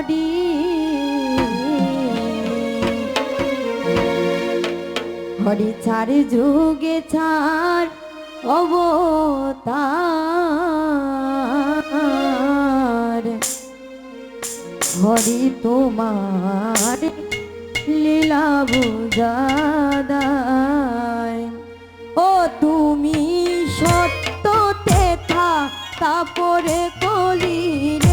পড়ি হরি চার যুগে চার অবতার। হরি তোমার লীলা বুঝাদায়। ও তুমি সত্যতে থা তারপরে কলির